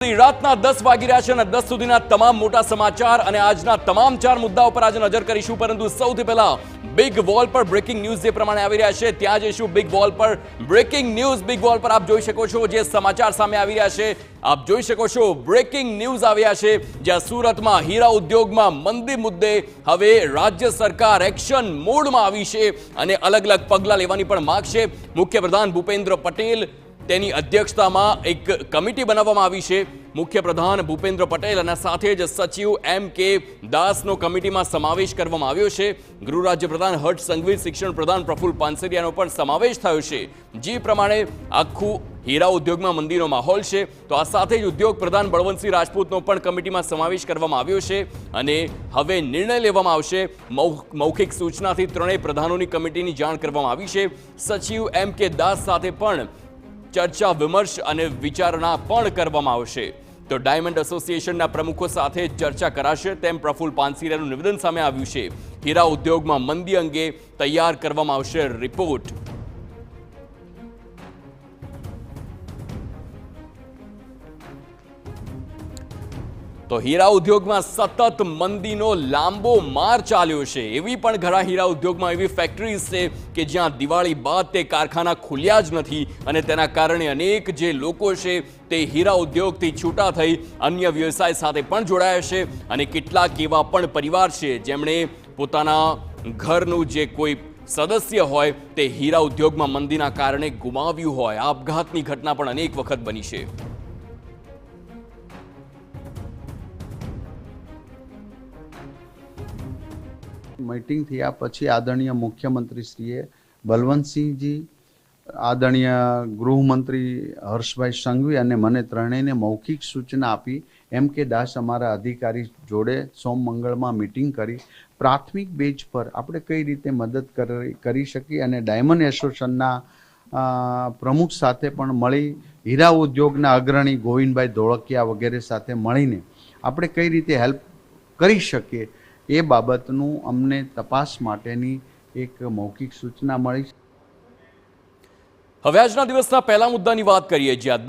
રાતના દસ વાગી રહ્યા છે અને દસ સુધીના તમામ મોટા સમાચાર અને આજના તમામ ચાર મુદ્દાઓ પર આજે નજર કરીશું. પરંતુ સૌથી પહેલા બિગ વોલ પર બ્રેકિંગ ન્યૂઝ જે પ્રમાણે આવી રહ્યા છે, ત્યાં જઈશું બિગ વોલ પર બ્રેકિંગ ન્યૂઝ બિગ વોલ પર આપ જોઈ શકો છો જે સમાચાર સામે આવી રહ્યા છે. આપ જોઈ શકો છો બ્રેકિંગ ન્યૂઝ આવ્યા છે, જ્યાં સુરતમાં હીરા ઉદ્યોગમાં મંદી મુદ્દે હવે રાજ્ય સરકાર એક્શન મોડમાં આવી છે અને અલગ અલગ પગલાં લેવાની પણ માગ છે. મુખ્યપ્રધાન ભૂપેન્દ્ર પટેલ તેની અધ્યક્ષતામાં એક કમિટી બનાવવામાં આવી છે. મુખ્ય પ્રધાન ભૂપેન્દ્ર પટેલ અને સાથે જ સચિવ એમ કે દાસનો કમિટીમાં સમાવેશ કરવામાં આવ્યો છે. ગૃહ રાજ્ય પ્રધાન હર્ષ સંઘવી શિક્ષણ પ્રધાન પ્રફુલ પાનસરિયાનો પણ સમાવેશ થયો છે. જે પ્રમાણે આખું હીરા ઉદ્યોગમાં મંદીનો માહોલ છે. તો આ સાથે જ ઉદ્યોગ પ્રધાન બળવંતસિંહ રાજપૂતનો પણ કમિટીમાં સમાવેશ કરવામાં આવ્યો છે અને હવે નિર્ણય લેવામાં આવશે. મૌખિક સૂચનાથી ત્રણેય પ્રધાનોની કમિટીની જાણ કરવામાં આવી છે. સચિવ એમ કે દાસ સાથે પણ ચર્ચા, વિમર્શ અને વિચારણા પણ કરવામાં આવશે. તો ડાયમંડ એસોસિએશનના પ્રમુખો સાથે ચર્ચા કરાશે તેમ પ્રફુલ પાનસીરાનું નિવેદન સામે આવ્યું છે. હીરા ઉદ્યોગમાં મંદી અંગે તૈયાર કરવામાં આવશે રિપોર્ટ. તો હીરા ઉદ્યોગમાં સતત મંદીનો લાંબો માર ચાલ્યો છે. એવી પણ ઘણા હીરા ઉદ્યોગમાં એવી ફેક્ટરીઝ છે કે જ્યાં દિવાળી બાદ તે કારખાના ખુલ્યા જ નથી અને તેના કારણે અનેક જે લોકો છે તે હીરા ઉદ્યોગથી છૂટા થઈ અન્ય વ્યવસાય સાથે પણ જોડાયા છે અને કેટલાક એવા પણ પરિવાર છે જેમણે પોતાના ઘરનું જે કોઈ સદસ્ય હોય તે હીરા ઉદ્યોગમાં મંદીના કારણે ગુમાવ્યું હોય. આપઘાતની ઘટના પણ અનેક વખત બની છે. મીટિંગ થયા પછી આદરણીય મુખ્યમંત્રીશ્રીએ બલવંતસિંહજી, આદરણીય ગૃહમંત્રી હર્ષભાઈ સંઘવી અને મને ત્રણેયને મૌખિક સૂચના આપી, એમ કે દાસ અમારા અધિકારી જોડે સોમ મંગળમાં મીટિંગ કરી, પ્રાથમિક બેઝ પર આપણે કઈ રીતે મદદ કરી શકીએ અને ડાયમંડ એસોસિએશનના પ્રમુખ સાથે પણ મળી, હીરા ઉદ્યોગના અગ્રણી ગોવિંદભાઈ ધોળકિયા વગેરે સાથે મળીને આપણે કઈ રીતે હેલ્પ કરી શકીએ એ બાબતનું અમને તપાસ માટેની એક મૌખિક સૂચના મળી હવે આજના દિવસના પહેલા મુદ્દાની વાત કરીએ જ્યાં